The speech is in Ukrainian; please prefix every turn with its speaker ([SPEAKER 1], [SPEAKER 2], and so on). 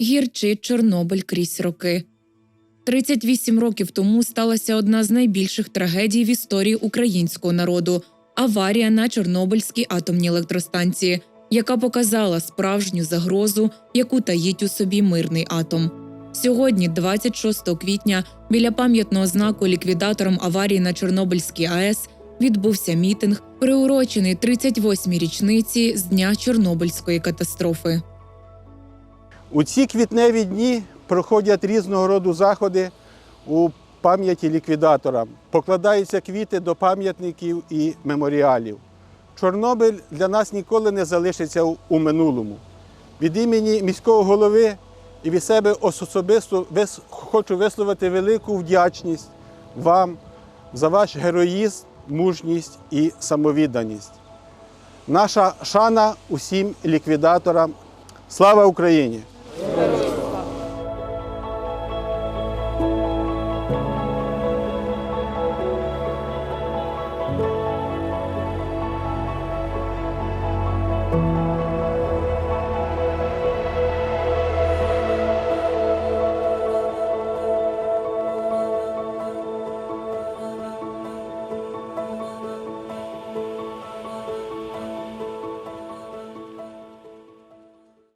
[SPEAKER 1] гірчить Чорнобиль крізь роки. 38 років тому сталася одна з найбільших трагедій в історії українського народу аварія на Чорнобильській атомній електростанції, яка показала справжню загрозу, яку таїть у собі мирний атом. Сьогодні, 26 квітня, біля пам'ятного знаку ліквідаторам аварії на Чорнобильській АЕС відбувся мітинг, приурочений 38-й річниці з дня Чорнобильської катастрофи.
[SPEAKER 2] У ці квітневі дні проходять різного роду заходи у пам'яті ліквідатора. Покладаються квіти до пам'ятників і меморіалів. Чорнобиль для нас ніколи не залишиться у- минулому. Від імені міського голови і від себе особисто хочу висловити велику вдячність вам за ваш героїзм, мужність і самовідданість. Наша шана усім ліквідаторам. Слава Україні! Здоровье.